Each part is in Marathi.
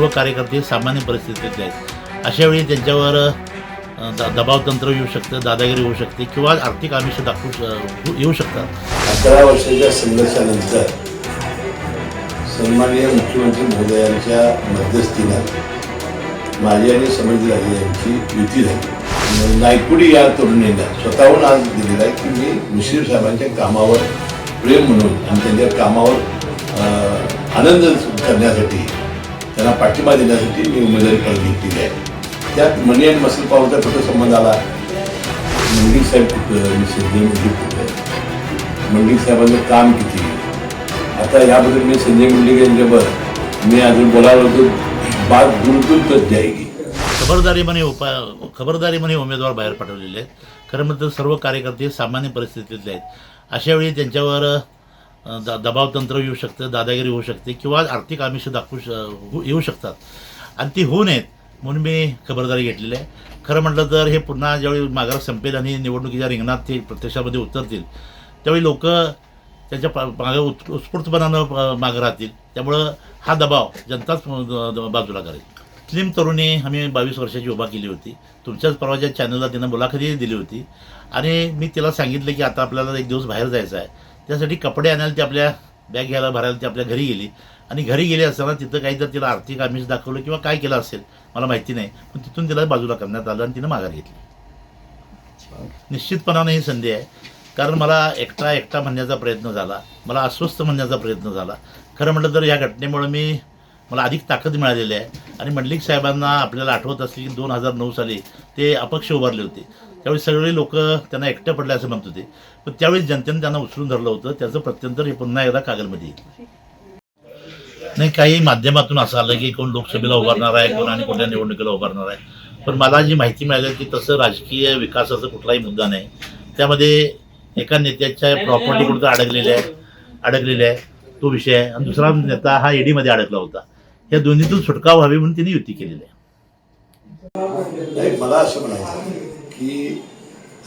सर्व कार्यकर्ते सामान्य परिस्थितीतले आहेत. अशावेळी त्यांच्यावर द दबाव तंत्र येऊ शकतं दादागिरी होऊ शकते किंवा आर्थिक आमिष दाखवू हो-, येऊ शकतात. अकरा वर्षाच्या संघर्षानंतर सन्माननीय मुख्यमंत्री महोदयांच्या मध्यस्थीनं माझी आणि समज राजे यांची युती झाली. नायकुडी या तरुणीनं स्वतःहून आज दिलेला आहे की मी मुश्रीफ साहेबांच्या कामावर प्रेम म्हणून आणि त्यांच्या कामावर आनंद करण्यासाठी त्यांना पाठिंबा देण्यासाठी मी उमेदवारी परत घेतलेली आहे. त्यात मनी आणि मसल पावरचा कुठं संबंध आला. मंडिक साहेब कुठं संजय मंडिक कुठं मंडिक साहेबांचं काम किती? आता याबद्दल मी संजय मंडिक यांच्यावर मी अजून बोलायला होतो. बात दूर दूर तक जाएगी खबरदारी म्हणे उपा खबरदारी म्हणे उमेदवार बाहेर पाठवलेले आहेत. खरं म्हणजे सर्व कार्यकर्ते सामान्य परिस्थितीतले आहेत. अशावेळी त्यांच्यावर दा दबाव तंत्र येऊ शकतं दादागिरी होऊ शकते किंवा आर्थिक आमिष दाखवू श हो- येऊ शकतात. आणि ती होऊ नयेत म्हणून मी खबरदारी घेतलेली आहे. खरं म्हटलं तर हे पुन्हा ज्यावेळी माघार संपेल आणि निवडणुकीच्या रिंगणात ते प्रत्यक्षामध्ये उतरतील त्यावेळी लोक त्याच्या पा- मागं उत् उत्स्फूर्तपणानं मागं राहतील. त्यामुळं हा दबाव जनताच द- बाजूला करेल. मुस्लिम तरुणी आम्ही बावीस वर्षाची उभा केली होती. तुमच्याच परवाच्या चॅनलला तिनं मुलाखती दिली होती. आणि मी तिला सांगितलं की आता आपल्याला एक दिवस बाहेर जायचं आहे. त्यासाठी कपडे आणायला ती आपल्या बॅग घ्यायला भरायला ती आपल्या घरी गेली. आणि घरी गेली असताना तिथं काहीतरी तिला आर्थिक आमिष दाखवलं किंवा काय केलं असेल मला माहिती नाही. पण तिथून तिला बाजूला करण्यात आलं आणि तिनं माघार घेतली. निश्चितपणाने ही संधी आहे. कारण मला एकटा एकटा म्हणण्याचा प्रयत्न झाला. मला अस्वस्थ म्हणण्याचा प्रयत्न झाला. खरं म्हटलं तर या घटनेमुळे मी मला अधिक ताकद मिळालेली आहे. आणि मंडलिक साहेबांना आपल्याला आठवत असली की दोन हजार नऊ साली ते अपक्ष उभारले होते. त्यावेळी सगळे लोक त्यांना एकटं पडले असं म्हणत होते. पण त्यावेळी जनतेने त्यांना उचलून धरलं होतं. त्याचं प्रत्यंतर हे पुन्हा एकदा कागलमध्ये येईल. नाही काही माध्यमातून असं आलं की कोण लोकसभेला उभारणार आहे कोण आणि कोणत्या निवडणुकीला उभारणार आहे. पण मला जी माहिती मिळाली की तसं राजकीय विकासाचा कुठलाही मुद्दा नाही. त्यामध्ये एका नेत्याच्या प्रॉपर्टी कुठं अडकलेल्या आहे अडकलेल्या आहे तो विषय आहे. आणि दुसरा नेता हा ईडीमध्ये अडकला होता. या दोन्हीतून सुटका व्हावी म्हणून त्यांनी युती केलेली आहे. मला असं म्हणायचं की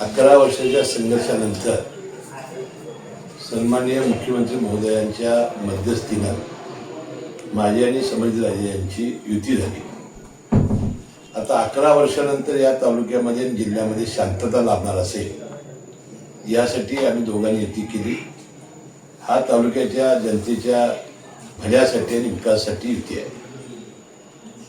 अकरा वर्षाच्या संघर्षानंतर सन्माननीय मुख्यमंत्री महोदयांच्या मध्यस्थीनं माझी आणि समज राजे यांची युती झाली. आता अकरा वर्षानंतर या तालुक्यामध्ये जिल्ह्यामध्ये शांतता लाभणार असेल यासाठी आम्ही दोघांनी युती केली. हा तालुक्याच्या जनतेच्या भल्यासाठी आणि विकासासाठी युती आहे.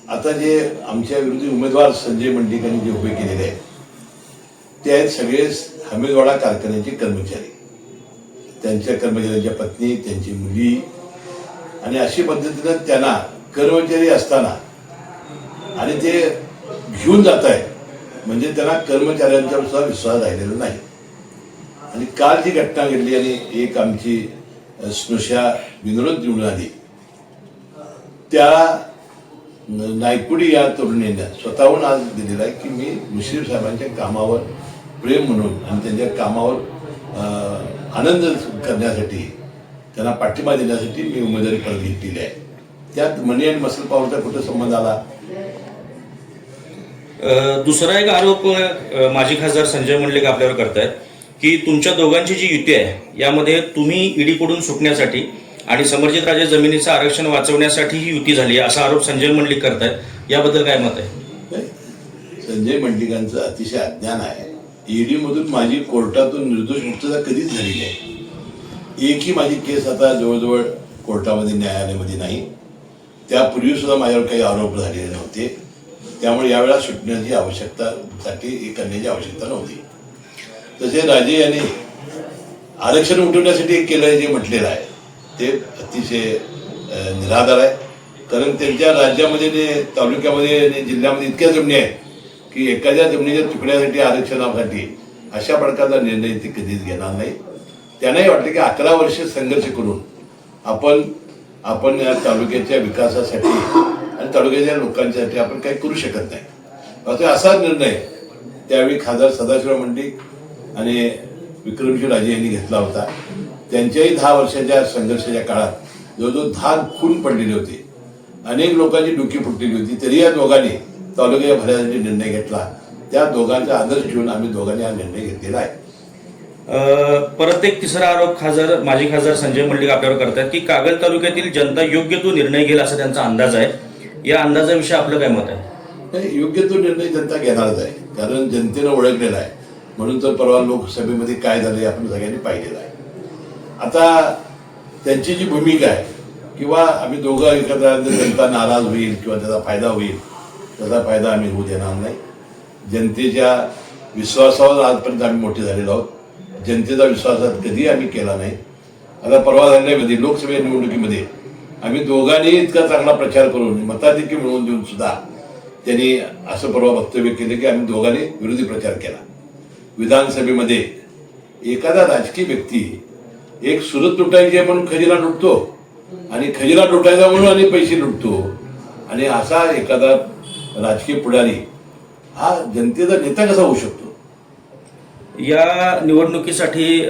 आता जे आमच्या विरोधी उमेदवार संजय मंडिकांनी जे उभे केलेले आहेत ते आहेत सगळे हमीदवाडा कारखान्याचे कर्मचारी. त्यांच्या कर्मचाऱ्यांच्या पत्नी त्यांची मुली आणि अशी पद्धतीनं त्यांना कर्मचारी असताना आणि ते घेऊन जात आहे म्हणजे त्यांना कर्मचाऱ्यांचा सुद्धा विश्वास राहिलेला नाही. आणि काल जी घटना घडली आणि एक आमची स्नुषा विनोद निवडून आली त्या नायकुडी या तरुणीनं स्वतःहून आज दिलेला आहे की मी मुश्रीफ साहेबांच्या कामावर प्रेम म्हणून आणि त्यांच्या कामावर आनंद करण्यासाठी त्यांना पाठिंबा देण्यासाठी मी उमेदवारी परत घेतलेली आहे. त्यात मनी अँड मसल पावरचा कुठं संबंध आला? दुसरा एक आरोप माजी खासदार संजय मंडलिक आपल्यावर करतायत. की तुमच्या दोघांची जी युती आहे यामध्ये तुम्ही ईडीकडून सुटण्यासाठी आणि समर्जित राजे जमिनीचं आरक्षण वाचवण्यासाठी ही युती झाली आहे असा आरोप संजय मंडलिक करतायत. याबद्दल काय मत आहे? संजय मंडलिकांचं अतिशय अज्ञान आहे. ईडी मधून माझी कोर्टातून निर्दोष मुक्तता कधीच झालेली आहे एकही माझी केस आता जवळजवळ कोर्टामध्ये न्यायालयामध्ये नाही. त्यापूर्वी सुद्धा माझ्यावर काही आरोप झालेले नव्हते. त्यामुळे यावेळेला सुटण्याची आवश्यकता साठी हे करण्याची आवश्यकता नव्हती. तसे राजे यांनी आरक्षण उठवण्यासाठी केलं जे म्हटलेलं आहे. ते अतिशय निराधार आहे. कारण त्यांच्या राज्यामध्ये आणि तालुक्यामध्ये आणि जिल्ह्यामध्ये इतक्या जमिनी आहेत की एखाद्या जमिनीच्या तुकड्यासाठी आरक्षणासाठी अशा प्रकारचा निर्णय ते कधीच घेणार नाही. त्यांनाही वाटलं की अकरा वर्ष संघर्ष करून आपण आपण या तालुक्याच्या विकासासाठी आणि तालुक्याच्या लोकांसाठी आपण काही करू शकत नाही. असा निर्णय त्यावेळी खासदार सदाशिव मंडिक आणि विक्रमजी राजे यांनी घेतला होता. त्यांच्याही दहा वर्षाच्या संघर्षाच्या काळात जवळजवळ दहा खून पडलेले होते अनेक लोकांची डुकी फुटलेली होती तरी या दोघांनी तालुक्याच्या भल्यासाठी निर्णय घेतला. त्या दोघांचा आदर्श घेऊन आम्ही दोघांनी हा निर्णय घेतलेला आहे. परत एक तिसरा आरोप खासदार माजी खासदार संजय मंडलिक आपल्यावर करतायत की कागल तालुक्यातील जनता योग्य तो निर्णय घेईल असा त्यांचा अंदाज आहे. या अंदाजाविषयी आपलं काय मत आहे? योग्य तो निर्णय जनता घेणारच आहे. कारण जनतेनं ओळखलेला आहे. म्हणून तर परवा लोकसभेमध्ये काय झालं हे आपण सगळ्यांनी पाहिलेलं आहे. आता त्यांची जी भूमिका आहे किंवा आम्ही दोघं एकत्र जनता नाराज होईल किंवा त्याचा फायदा होईल त्याचा फायदा आम्ही होऊ देणार नाही. जनतेच्या विश्वासावर आजपर्यंत आम्ही मोठे झालेलो आहोत. जनतेचा विश्वासात कधी आम्ही केला नाही. आता परवा झालेल्यामध्ये लोकसभा निवडणुकीमध्ये आम्ही दोघांनी इतका चांगला प्रचार करून मताधिक्य मिळवून देऊन सुद्धा त्यांनी असं परवा वक्तव्य केलं की आम्ही दोघांनी विरोधी प्रचार केला. विधानसभेमध्ये एखादा राजकीय व्यक्ती एक सुरत लुटायची आपण म्हणून खजिना लुटतो आणि खजिना लुटायचा म्हणून आणि पैसे लुटतो आणि असा एखादा राजकीय पुढारी हा जनतेचा नेता कसा होऊ शकतो? या निवडणुकीसाठी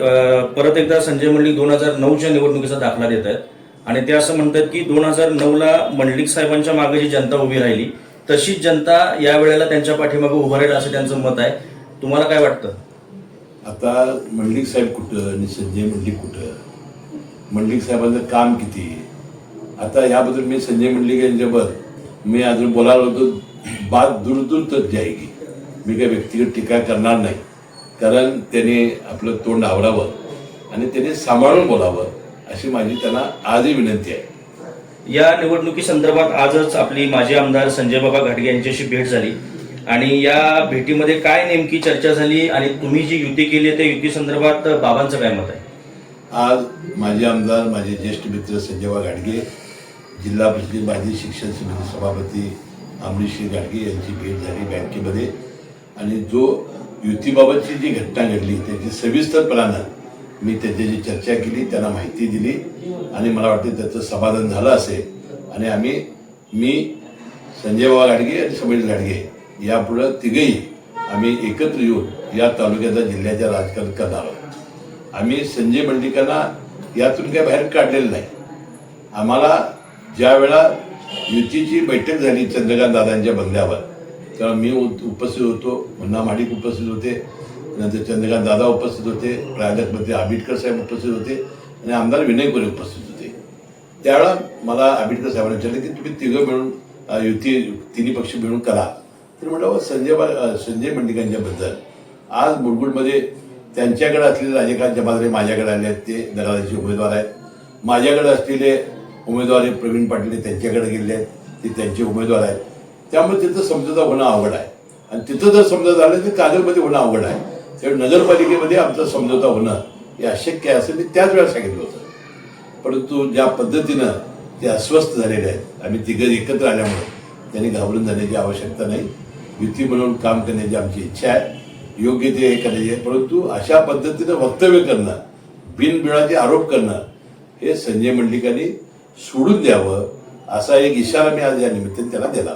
परत एकदा संजय मंडलिक दोन हजार नऊच्या निवडणुकीचा दाखला देत आहेत. आणि ते असं म्हणतात की दोन हजार नऊला मंडलिक साहेबांच्या मागे जी जनता उभी राहिली तशीच जनता या वेळेला त्यांच्या पाठीमागे उभं राहील असं त्यांचं मत आहे. तुम्हाला काय वाटतं? आता मंडलिक साहेब कुठं आणि संजय मंडलिक कुठं? मंडलिक साहेबांचं काम किती? आता याबद्दल मी संजय मंडलिक यांच्यावर मी अजून बोलायला होतो बात दूर दूर तक जायगी मी काही व्यक्तिगत टीका करणार नाही. कारण त्याने आपलं तोंड आवरावं आणि त्याने सांभाळून बोलावं अशी माझी त्यांना आजही विनंती आहे. या निवडणुकी संदर्भात आजच आपली माजी आमदार संजय बाबा घाटगे यांच्याशी भेट झाली. आणि या भेटीमध्ये काय नेमकी चर्चा झाली आणि तुम्ही जी युती केली आहे त्या युती संदर्भात बाबांचं काय मत आहे? आज माझे आमदार माझे ज्येष्ठ मित्र संजयबा गाडगे जिल्हा परिषद माजी शिक्षण समिती सभापती अमरीश्री गाडगे यांची भेट झाली बँकेमध्ये. आणि जो युतीबाबतची जी घटना घडली त्याची सविस्तरपणानं मी त्याच्याशी चर्चा केली त्यांना माहिती दिली आणि मला वाटतं त्याचं समाधान झालं असेल. आणि आम्ही मी संजय बाबा गाडगे आणि समीर गाडगे यापुढं तिघही आम्ही एकत्र येऊन या तालुक्याच्या जिल्ह्याच्या राजकारण करणार आहोत. आम्ही संजय मंडलिकांना यातून काही बाहेर काढलेलं नाही. आम्हाला ज्या वेळा युतीची बैठक झाली चंद्रकांत दादांच्या बंगल्यावर तेव्हा मी उपस्थित होतो मुन्ना माडिक उपस्थित होते नंतर चंद्रकांत दादा उपस्थित होते प्राध्यापक आंबेडकर साहेब उपस्थित होते आणि आमदार विनय गोरे उपस्थित होते. त्यावेळा मला आंबेडकर साहेबांनी विचारलं की तुम्ही तिघं मिळून युती तिन्ही पक्ष मिळून करा. तर म्हटलं संजय बा- संजय मंडिकांच्याबद्दल आज मुरगुडमध्ये त्यांच्याकडे असलेले राजकारण जमादारे माझ्याकडे आले आहेत ते नगराचे उमेदवार आहेत. माझ्याकडे असलेले उमेदवार हे प्रवीण पाटील त्यांच्याकडे गेले आहेत ते त्यांचे उमेदवार आहेत. त्यामुळे तिथं समजोता होणं अवघड आहे. आणि तिथं जर समजा झालं तर कागदमध्ये होणं अवघड आहे. त्यामुळे नगरपालिकेमध्ये आमचा समजोता होणं हे अशक्य आहे असं मी त्याच वेळा सांगितलं होतं. परंतु ज्या पद्धतीनं ते अस्वस्थ झालेले आहेत आम्ही तिघं एकत्र आल्यामुळे त्यांनी घाबरून जाण्याची आवश्यकता नाही. युती म्हणून काम करण्याची आमची इच्छा आहे. योग्य ते हे करायचे. आहे परंतु अशा पद्धतीनं वक्तव्य करणं बिनबिळाचे आरोप करणं हे संजय मंडलिकांनी सोडून द्यावं असा एक इशारा मी आज या निमित्ताने त्याला दिला